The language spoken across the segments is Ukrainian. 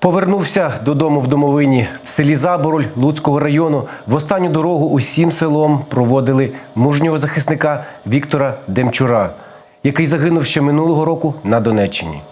Повернувся додому в домовині в селі Забороль Луцького району. В останню дорогу усім селом проводили мужнього захисника Віктора Демчура, який загинув ще минулого року на Донеччині.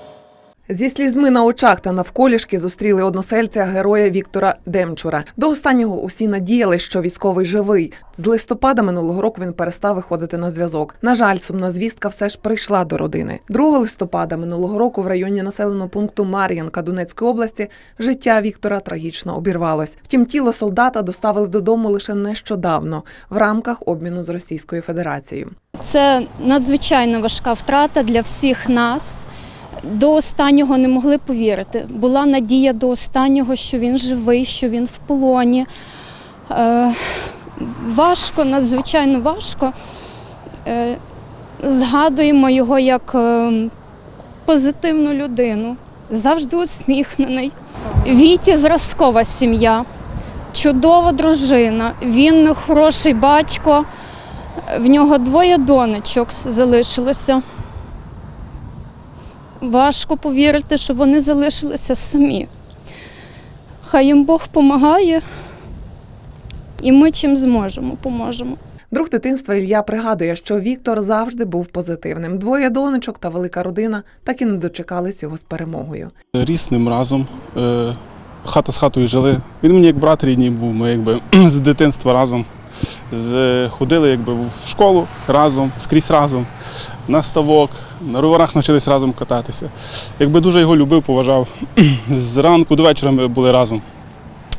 Зі слізьми на очах та навколішки зустріли односельця героя Віктора Демчура. До останнього усі надіяли, що військовий живий. З листопада минулого року він перестав виходити на зв'язок. На жаль, сумна звістка все ж прийшла до родини. 2 листопада минулого року в районі населеного пункту Мар'янка Донецької області життя Віктора трагічно обірвалось. Втім, тіло солдата доставили додому лише нещодавно в рамках обміну з Російською Федерацією. Це надзвичайно важка втрата для всіх нас. До останнього не могли повірити. Була надія до останнього, що він живий, що він в полоні. Е, важко, надзвичайно важко. Е, згадуємо його як е, позитивну людину, завжди усміхнений. Віті зразкова сім'я, чудова дружина, він хороший батько. В нього двоє донечок залишилося. Важко повірити, що вони залишилися самі. Хай їм Бог допомагає, і ми чим зможемо, поможемо. Друг дитинства Ілля пригадує, що Віктор завжди був позитивним. Двоє донечок та велика родина так і не дочекались його з перемогою. Ріс ним разом. е, Хата з хатою жили. Він мені як брат рідний був. Ми якби з дитинства разом. З- Ходили якби в школу разом, скрізь разом, на ставок, на роверах навчились разом кататися. Якби дуже його любив, поважав. Зранку до вечора ми були разом.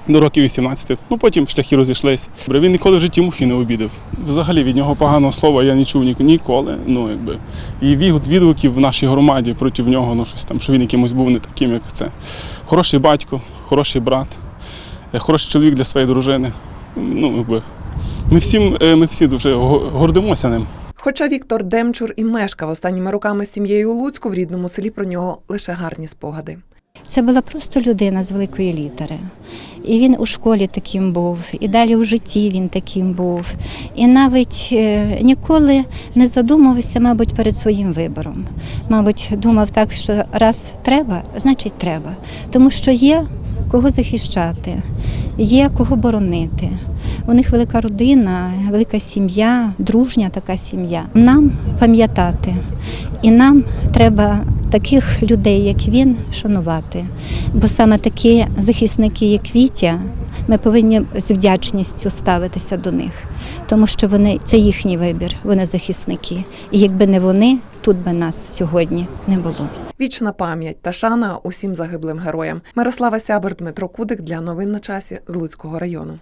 До років 18. Ну потім шляхи розійшлись. Він ніколи в житті мухи не обідав. Взагалі від нього поганого слова я не чув ні- ніколи. Ну, якби. І відгуків в нашій громаді проти нього, ну щось там, що він якимось був не таким, як це. Хороший батько, хороший брат, е, хороший чоловік для своєї дружини. Ну, якби. Ми, всім, е, ми всі дуже гордимося ним. Хоча Віктор Демчур і мешкав останніми роками з сім'єю у Луцьку, в рідному селі про нього лише гарні спогади. Це була просто людина з великої літери. І він у школі таким був, і далі у житті він таким був. І навіть е, ніколи не задумувався, мабуть, перед своїм вибором. Мабуть, думав так, що раз треба, значить треба. Тому що є кого захищати, є кого боронити. У них велика родина, велика сім'я, дружня така сім'я. Нам пам'ятати, і нам треба таких людей, як він, шанувати. Бо саме такі захисники, як Вітя, ми повинні з вдячністю ставитися до них, тому що вони це їхній вибір, вони захисники. І якби не вони, тут би нас сьогодні не було. Вічна пам'ять та шана усім загиблим героям. Мирослава Сябер, Дмитро Кудик для новин на часі з Луцького району.